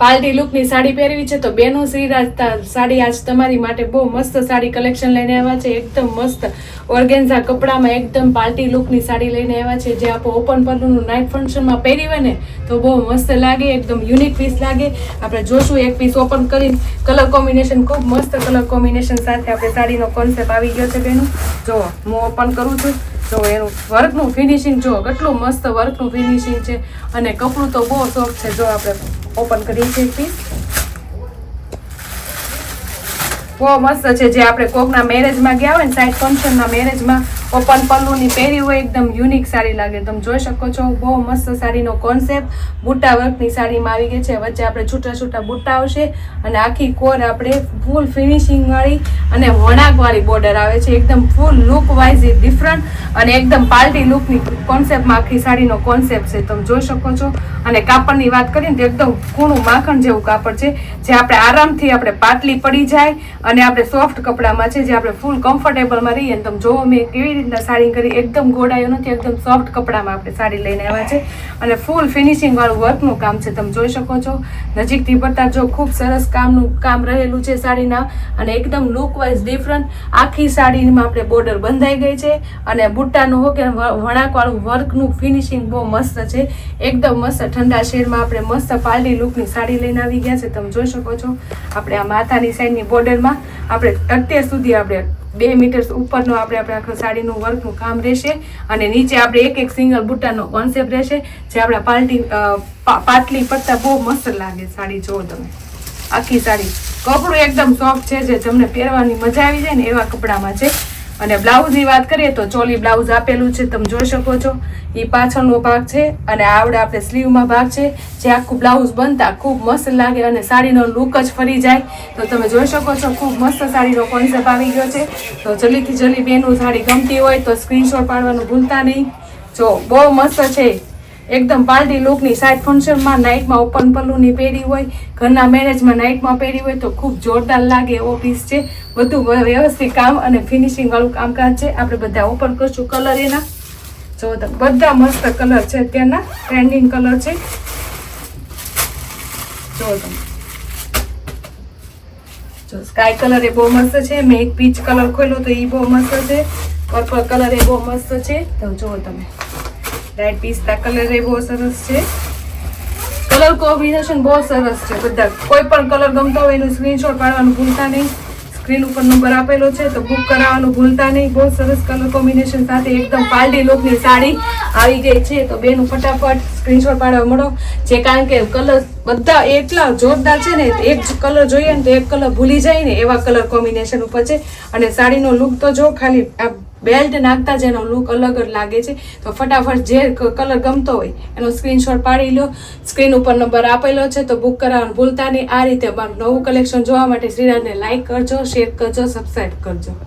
Party લુકની sari પહેરવી છે તો બેનો શ્રીરાજ સાડી આજ તમારી માટે બહુ મસ્ત સાડી કલેક્શન લઈને આવ્યા છે. એકદમ મસ્ત ઓર્ગેન્ઝા કપડામાં એકદમ પાલટી લુકની સાડી લઈને આવ્યા છે. જે આપણે ઓપન પરનું નાઇટ ફંક્શનમાં પહેરી હોય ને તો બહુ મસ્ત લાગે, એકદમ યુનિક પીસ લાગે. આપણે જોશું એક પીસ ઓપન કરીને. કલર કોમ્બિનેશન ખૂબ મસ્ત કલર કોમ્બિનેશન સાથે આપણે સાડીનો કોન્સેપ્ટ આવી ગયો છે બેનું. જો હું ઓપન કરું છું. જો એનું વર્કનું ફિનિશિંગ જો કેટલું મસ્ત વર્કનું ફિનિશિંગ છે. અને કપડું તો બહુ સોફ્ટ છે. જો આપણે ઓપન કરીએ છીએ પીસ બહુ મસ્ત છે. જે આપણે કોકના મેરેજમાં ગયા હોય ને સાઈડ ફંક્શનના મેરેજમાં ઓપન પલ્લુની પહેરી હોય, એકદમ યુનિક સાડી લાગે. તમે જોઈ શકો છો, બહુ મસ્ત સાડીનો કોન્સેપ્ટ બુટ્ટા વર્કની સાડીમાં આવી ગઈ છે. વચ્ચે આપણે છૂટા છૂટા બુટ્ટા આવશે અને આખી કોર આપણે ફૂલ ફિનિશિંગવાળી અને વણાકવાળી બોર્ડર આવે છે. એકદમ ફૂલ લુક વાઇઝ ડિફરન્ટ અને એકદમ પાર્ટી લુકની કોન્સેપ્ટમાં આખી સાડીનો કોન્સેપ્ટ છે. તમે જોઈ શકો છો. અને કાપડની વાત કરીએ તો એકદમ કૂણું માખણ જેવું કાપડ છે, જે આપણે આરામથી આપણે પાટલી પડી જાય અને આપણે સોફ્ટ કપડામાં છે, જે આપણે ફૂલ કમ્ફર્ટેબલમાં રહીએ તમે જોવો મેં કેવી રીતના સાડી કરી એકદમ ગોડાયો નથી, એકદમ સોફ્ટ કપડામાં આપણે સાડી લઈને આવ્યા છે. અને ફૂલ ફિનિશિંગ વાળું વર્કનું કામ છે, તમે જોઈ શકો છો. નજીકથી પડતા જો ખૂબ સરસ કામનું કામ રહેલું છે સાડીના અને એકદમ લુકવાઇઝ ડિફરન્ટ આખી સાડીમાં આપણે બોર્ડર બંધાઈ ગઈ છે અને બુટ્ટાનું હો કે વણાકવાળું વર્કનું ફિનિશિંગ બહુ મસ્ત છે. એકદમ મસ્ત ઠંડા શેડમાં આપણે મસ્ત પાલડી લુકની સાડી લઈને આવી ગયા છે, તમે જોઈ શકો છો. આપણે આ માથાની સાઈડની બોર્ડરમાં આપણે અત્યાર સુધી આપણે બે મીટર ઉપરનું આપણે આપણે આખું સાડીનું વર્કનું કામ રહેશે અને નીચે આપણે એક એક સિંગલ બુટ્ટાનો કોન્સેપ્ટ રહેશે, જે આપણા પાલટી પાટલી પડતા બહુ મસ્ત લાગે સાડી, જુઓ તમે. આખી સાડી. કપડું એકદમ સોફ્ટ છે, જે તમને પહેરવાની મજા આવી જાય ને એવા કપડામાં છે. અને બ્લાઉઝની વાત કરીએ તો ચોલી બ્લાઉઝ આપેલું છે, તમે જોઈ શકો છો. એ પાછળનો ભાગ છે અને આવડે આપણે સ્લીવમાં ભાગ છે. જે આખું બ્લાઉઝ બનતા ખૂબ મસ્ત લાગે અને સાડીનો લુક જ ફરી જાય. તો તમે જોઈ શકો છો, ખૂબ મસ્ત સાડીનો કોન્સેપ્ટ આવી ગયો છે. તો જલ્દીથી જલ્દી બેનું સાડી ગમતી હોય તો સ્ક્રીનશોટ પાડવાનું ભૂલતા નહીં. જો બહુ મસ્ત છે. એકદમ પાર્ટી લુકની સાઈડ ફંક્શનમાં નાઇટમાં ઓપન પલ્લુની પહેરી હોય, ઘરના મેરેજમાં નાઇટમાં પહેરી હોય તો ખૂબ જોરદાર લાગે એવો પીસ છે. બધું વ્યવસ્થિત કામ અને ફિનિશિંગ વાળું કામકાજ છે. આપણે બધા ઓપન કરશું કલર એના. જો બધા મસ્ત કલર છે અત્યારના ટ્રેન્ડિંગ કલર છે. જો તમે જો સ્કાય કલર એ બહુ મસ્ત છે. મેં એક પીચ કલર ખોલ્યો તો એ બહુ મસ્ત છે. પર્પલ કલર એ બહુ મસ્ત છે. તો જુઓ તમે. લાઇટ પિસ્તા કલર એ બહુ સરસ છે. કલર કોમ્બિનેશન બહુ સરસ છે બધા. કોઈ પણ કલર ગમતો હોય એનું સ્ક્રીનશોટ પાડવાનું ભૂલતા નહીં. સ્ક્રીન ઉપર નંબર આપેલો છે તો બુક કરાવવાનું ભૂલતા નહીં. બહુ સરસ કલર કોમ્બિનેશન સાથે એકદમ પાલડી લોકની સાડી આવી ગઈ છે. તો બેનું ફટાફટ સ્ક્રીનશોટ પાડવા મળો. જે કારણ કે કલર બધા એટલા જોરદાર છે ને, એક કલર જોઈએ ને તો એક કલર ભૂલી જાય ને એવા કલર કોમ્બિનેશન ઉપર છે. અને સાડીનો લુક તો જો ખાલી આ બેલ્ટ નાખતા જ એનો લુક અલગ જ લાગે છે. તો ફટાફટ જે કલર ગમતો હોય, એનો સ્ક્રીનશોટ પાડી લો સ્ક્રીન ઉપર નંબર આપેલો છે, તો બુક કરાવવાનું ભૂલતા નહીં. આ રીતે અમારું નવું કલેક્શન જોવા માટે શ્રીરાજને લાઇક કરજો શેર કરજો સબસ્ક્રાઈબ કરજો.